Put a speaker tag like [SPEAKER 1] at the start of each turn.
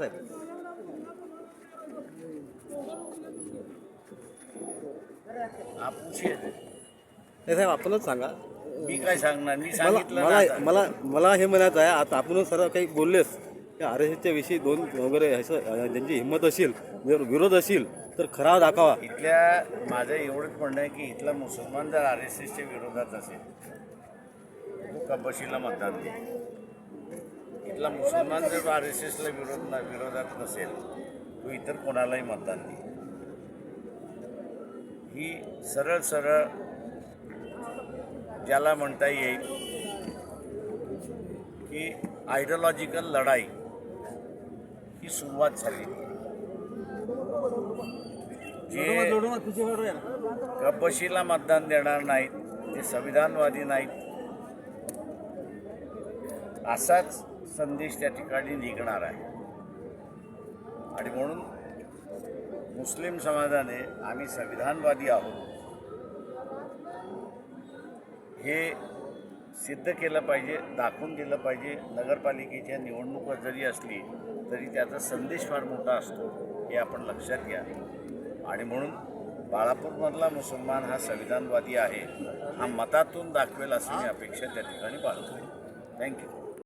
[SPEAKER 1] नाही साहेब आपणच सांगा.
[SPEAKER 2] मी काय सांगणार? मी
[SPEAKER 1] मला
[SPEAKER 2] सांगितलं
[SPEAKER 1] मला
[SPEAKER 2] ना आता.
[SPEAKER 1] मला मला हे म्हणायचं आहे आता आपणच सर्व काही बोललेस त्या आर एस एसच्या विषयी दोन वगैरे असं अं, ज्यांची हिंमत असेल जर विरोध असेल तर खरा दाखवा.
[SPEAKER 2] इथल्या माझं एवढंच म्हणणं आहे की इथला मुसलमान जर आर एस एसच्या विरोधात असेल तो कबशीला मतदान दे. इथला मुसलमान जर आर एस एसला विरोध विरोधात नसेल तो इतर कोणालाही मतदान देईल ही सरळ सरळ ज्याला म्हणता येईल की आयडिओलॉजिकल लढाई ही सुरुवात झाली. जे कपशीला मतदान देणार नाहीत ते संविधानवादी नाहीत असाच संदेश त्या ठिकाणी निघणार आहे. आणि म्हणून मुस्लिम समाजाने आम्ही संविधानवादी आहोत. हे सिद्ध केलं पाहिजे दाखवून दिलं पाहिजे. नगरपालिकेच्या निवडणुका जरी असली तरी त्याचा संदेश फार मोठा असतो हे आपण लक्षात घ्या. आणि म्हणून बाळापूरमधला मुसलमान हा संविधानवादी आहे हा मतातून दाखवेल अशी मी अपेक्षा त्या ठिकाणी बाळगतो. थँक्यू